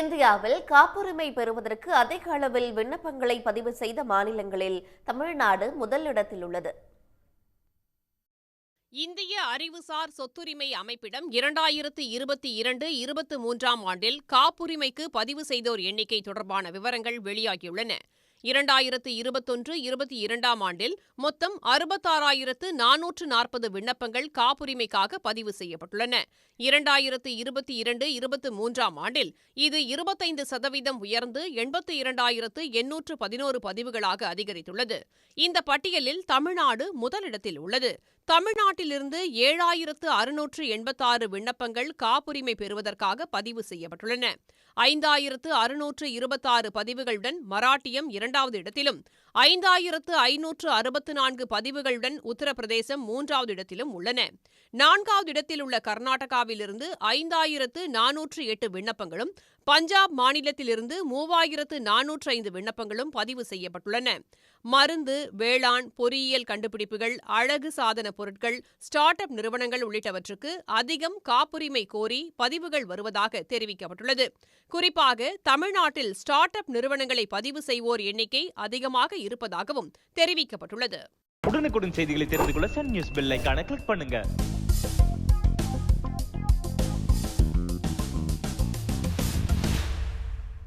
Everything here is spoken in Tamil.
இந்தியாவில் காப்புரிமை பெறுவதற்கு அதிக அளவில் விண்ணப்பங்களை பதிவு செய்த மாநிலங்களில் தமிழ்நாடு முதலிடத்தில் உள்ளது. இந்திய அறிவுசார் சொத்துரிமை அமைப்பிடம் இரண்டாயிரத்து இருபத்தி இரண்டு இருபத்தி மூன்றாம் ஆண்டில் காப்புரிமைக்கு பதிவு செய்தோர் எண்ணிக்கை தொடர்பான விவரங்கள் வெளியாகியுள்ளன. இரண்டாயிரத்து இருபத்தொன்று இருபத்தி இரண்டாம் ஆண்டில் மொத்தம் அறுபத்தாறாயிரத்து நானூற்று நாற்பது விண்ணப்பங்கள் காப்புரிமைக்காக பதிவு செய்யப்பட்டுள்ளன. இரண்டாயிரத்து இருபத்தி இரண்டு இருபத்தி மூன்றாம் ஆண்டில் இது இருபத்தைந்து சதவீதம் உயர்ந்து எண்பத்தி இரண்டாயிரத்து எண்ணூற்று பதினோரு பதிவுகளாக அதிகரித்துள்ளது. இந்த பட்டியலில் தமிழ்நாடு முதலிடத்தில் உள்ளது. தமிழ்நாட்டிலிருந்து ஏழாயிரத்து அறுநூற்று எண்பத்தாறு விண்ணப்பங்கள் காப்புரிமை பெறுவதற்காக பதிவு செய்யப்பட்டுள்ளன. ஐந்தாயிரத்து அறுநூற்று இருபத்தாறு பதிவுகளுடன் மராட்டியம் இரண்டாவது இடத்திலும் ஐந்தாயிரத்து ஐநூற்று அறுபத்து நான்கு பதிவுகளுடன் உத்தரப்பிரதேசம் மூன்றாவது இடத்திலும் உள்ளன. நான்காவது இடத்தில் உள்ள கர்நாடகாவிலிருந்து ஐந்தாயிரத்து நானூற்று எட்டு விண்ணப்பங்களும் பஞ்சாப் மாநிலத்திலிருந்து மூவாயிரத்து நானூற்று ஐந்து விண்ணப்பங்களும் பதிவு செய்யப்பட்டுள்ளன. மருந்து வேளாண் பொறியியல் கண்டுபிடிப்புகள் அழகு சாதன பொருட்கள் ஸ்டார்ட் அப் நிறுவனங்கள் உள்ளிட்டவற்றுக்கு அதிகம் காப்புரிமை கோரி பதிவுகள் வருவதாக தெரிவிக்கப்பட்டுள்ளது. குறிப்பாக தமிழ்நாட்டில் ஸ்டார்ட் அப் நிறுவனங்களை பதிவு செய்வோர் எண்ணிக்கை அதிகமாக இருப்பதாகவும் தெரிவிக்கப்பட்டுள்ளது. உடனுக்குடன் செய்திகளை தெரிந்து கொள்ள சன் நியூஸ் பெல் கிளிக் பண்ணுங்க.